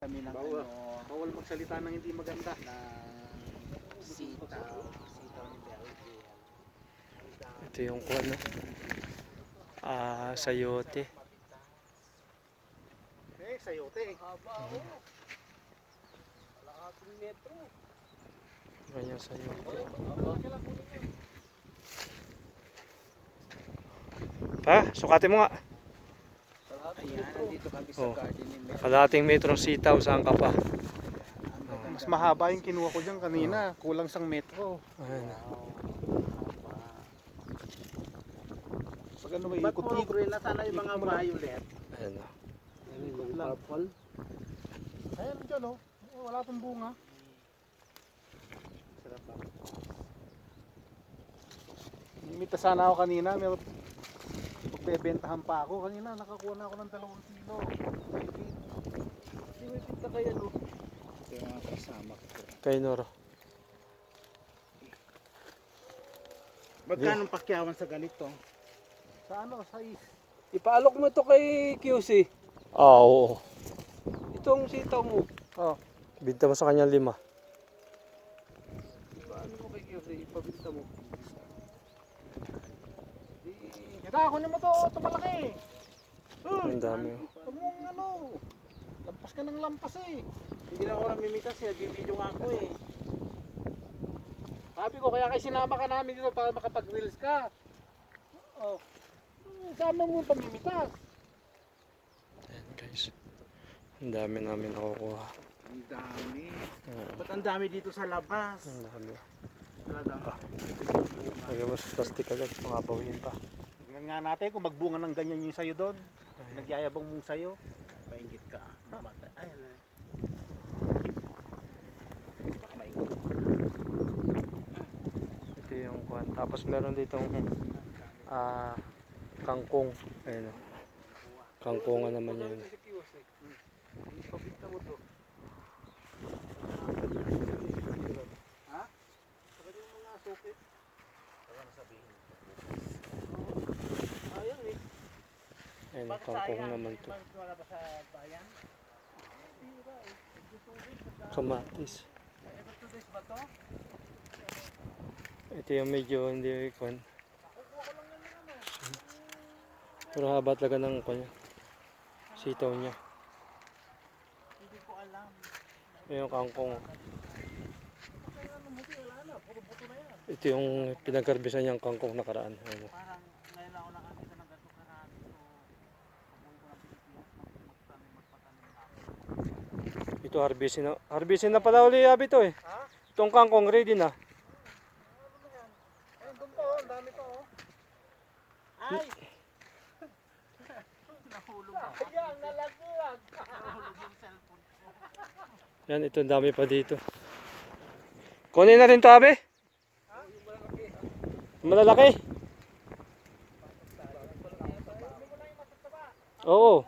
kami ng Bawal. ano, Bawal magsalita ng hindi maganda. na sitaw, sitaw ni Belgium. Ito yung kwan, no? Ah, sayote. Eh, sayote. Ganyan sayote. Pa, sukatin mo nga. Ayan, nandito kami sa Oh. garden ni Mel. Kalating metrong sitaw, saan ka pa? Mas mahaba yung kinuha ko dyan kanina. Kulang sang metro. Ayan. Pag ano may Ba't puro ikot-ikot. green na sana yung mga violet? Ayan. oh. Yung purple? Ayan dyan oh. Oh, Wala pang bunga. Sarap ah. Nimita sana ako kanina. May magbebentahan pa ako. Kanina nakakuha na ako ng dalawang kilo. Hindi may pinta kaya no? Kaya mga kasama ko. Kay Noro. Magkano ang pakyawan sa ganito? Sa ano? Sa is. Ipaalok mo ito kay QC. Ah, oo. Itong sitaw mo. Oh. Binta mo sa kanya lima. Ipaano mo kay QC? Ipabinta mo. Di, Kita ako naman to. Ito malaki. Ang dami. oh. Huwag mong ano. Lampas ka ng lampas eh. Hindi na ako namimitas eh. Bibidyo nga ako eh. Sabi ko kaya kayo sinama ka namin dito para makapag-reels ka. Oh. Sama mo yung pamimitas. Ayan guys. Ang dami namin nakukuha. Ang dami. Oo. Ba't ang dami dito sa labas? Ang dami. Talaga. Lagyan mo sa plastic agad. Mga pa. Tingnan nga natin kung magbunga ng ganyan yung sayo doon. Nagyayabang mong sayo. Paingit ka. Mamatay. Ay, ala. Baka maingit. Ito yung kwan. Tapos meron ditong ah kangkong. Ayun o. Kangkongan naman to. Ha? Pagdating mo nga sukit. Wala na sabihin. Ayun eh. Bakit kangkong naman to. Kamatis. Ito yung medyo hindi kwan. Pero haba talaga ng kwan niya. Sitaw niya. Hindi ko alam. Yung kangkong. Ito yung pinagkarbisan niyang kangkong nakaraan. Ano. Parang ngayon ako nakakita ng ganito karami. So, pamuwi ko ng Pilipinas. mag- Magtanim, magpatanim na ako. Ito harbisin na. Harbisin na pala uli yabi to eh. Ha? Itong kangkong ready na. Ayun doon oh. Ang dami pa oh. Ay! Nahulog ako. Ayan, nalagyan. Nahulog yung cellphone ko. Yan, ito ang dami pa dito. Kunin na rin to, abe. Malalaki. Oo.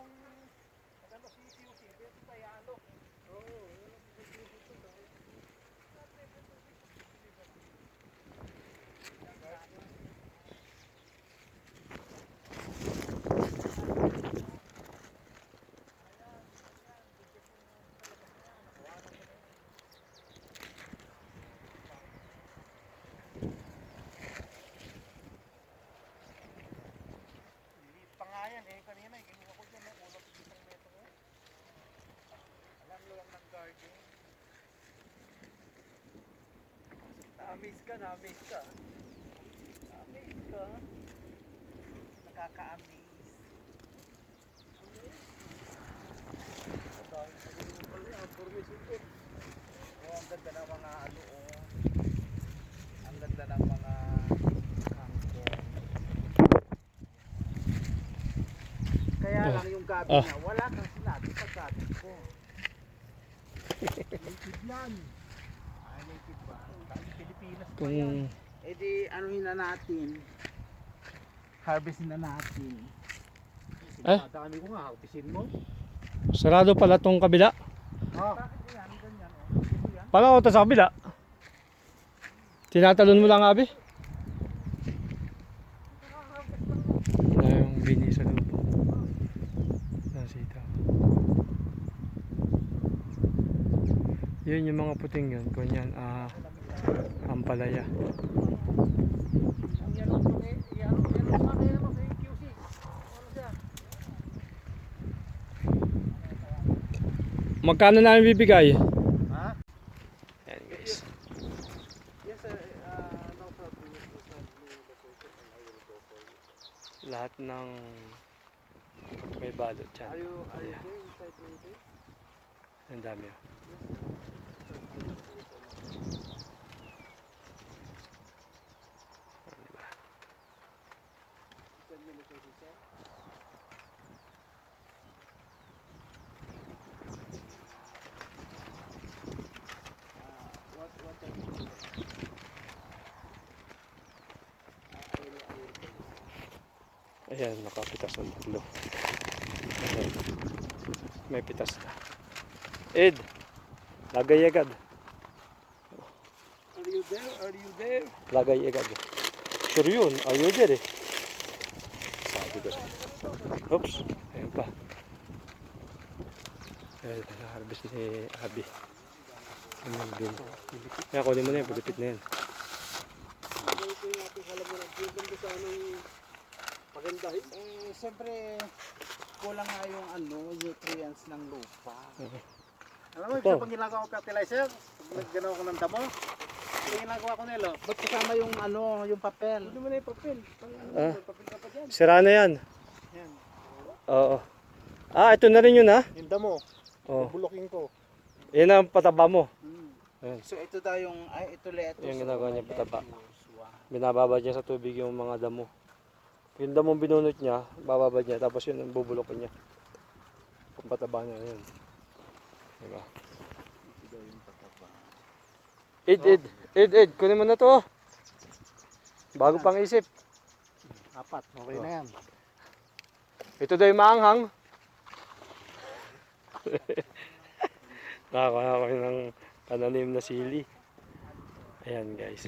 Liit pa nga yan eh. Kanina eh. Kinuha ko dyan. eh. Kulang isang metro eh. Alam mo lang ng garden. Na-amaze ka, na-amaze ka. Na-amaze ka. Nakaka-amaze. Oh, ang ganda ng mga ano oh. Ang ganda ng mga kangkong. Kaya Oh. lang yung gabi Ah. niya, wala kang sinabi sa gabi ko. Native yan. Ah, native ba? Kahit Pilipinas pa yan. Kung Eh di, anuhin na natin. Harvestin na natin. Eh? Dami ko nga. Harvestin mo. sarado pala tong kabila. Ah. Yan? Oh. Yan. Pala ko sa kabila. Tinatalon mo lang, abi. Na yung bini sa loob. Nasita. Yun yung mga puting yun. Kunyan, ah, ampalaya. Magkano namin bibigay? Ha? Ayan guys. Yes, sir. Uh, no problem. Yes, sir. Lahat ng may balot dyan. Are you, are you Yeah. inside the? Ang dami oh. Send Ayan, nakapitas ng tatlo. Ayan. May pitas na. Ed! Lagay agad. Are you there? Are you there? Lagay agad. Sure yun. Ayaw dyan eh. Sabi ko sa'yo. Oops. Ayan pa. Ayan, harvest ni Abi. Ayan, bin. Kaya kunin mo na yan. Pagupit na yan. Ganito yung ating halaman. Ang ganda sana yung pagandahin. Eh, siyempre, kulang nga yung ano, nutrients ng lupa. Alam mo, Ito. pang ginagawa ko fertilizer, pag nagganaw ko ng damo, ito yung ginagawa ko nilo. Ba't kasama yung ano, yung papel? Ano mo na yung papel? Pang ano, Ah. may papel ka pa dyan. Sira na yan. Yan. Oo. Ah, ito na rin yun ha. Yung damo, Oo. bulokin ko. Yan ang pataba mo. Hmm. So ito daw yung, ay ito lettuce. Yung ginagawa niya, pataba. Binababad niya sa tubig yung mga damo. Yung damo binunot niya, bababad niya, tapos yun ang bubulokin niya. Kung pataba niya, yun. Diba? Ed, Ed, Ed, Ed, kunin mo na to. Bago pang isip. Apat, okay Oh. na yan. Ito daw yung maanghang. Nakakuha na kami ng pananim na sili. Ayan guys.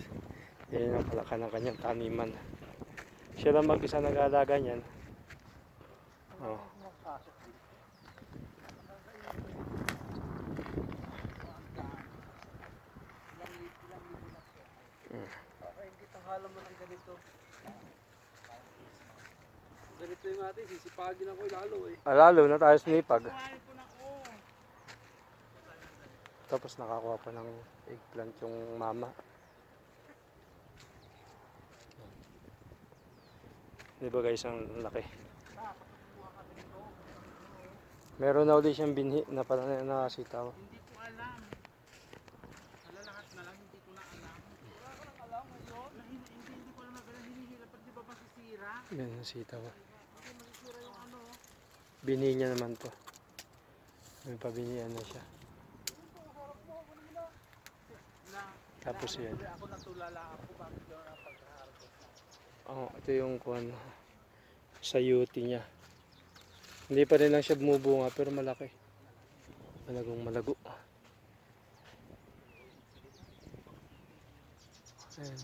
Yan ang palaka ng kanyang taniman. Siya lang mag-isa nag-aalaga niyan. Oh. Okay, hindi tanghalan mo ng ganito. Ganito yung ating sisipagin ako lalo eh. Ah, Lalo na tayo sinipag. Tapos nakakuha pa ng eggplant yung mama. Di ba guys, ang laki. Meron na ulit siyang binhi na pala na nakasitaw. Hindi ko alam. Wala lahat na lang, hindi ko na alam. Wala ka nang alam ngayon? Hindi, hindi, ko alam na ganun hinihila. Pag di ba masisira? Yan ang sitaw. Masisira yung ano. Binhi niya naman to. May pabinihan na siya. Tapos yan. Ako natulala ako bakit. Oh, ito yung kuan sa UT niya. Hindi pa rin lang siya bumubunga pero malaki. Malagong malago. Ayan.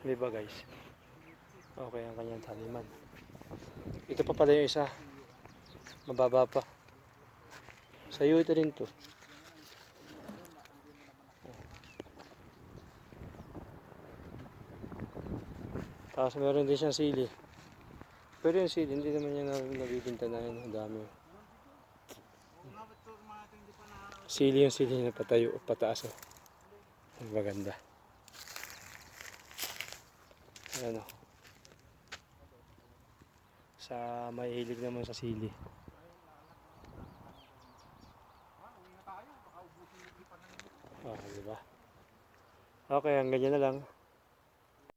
Di ba guys? Okay ang kanyang taniman. Ito pa pala yung isa. Mababa pa. Sa UT rin to. Tapos meron din siyang sili. Pero yung sili, hindi naman niya na- nabibinta na yun. Ang dami. Sili yung sili na patayo, pataas. Oh. Maganda. Ayan o. Sa mahilig naman sa sili. Oh, di ba? Okay, ang ganyan na lang.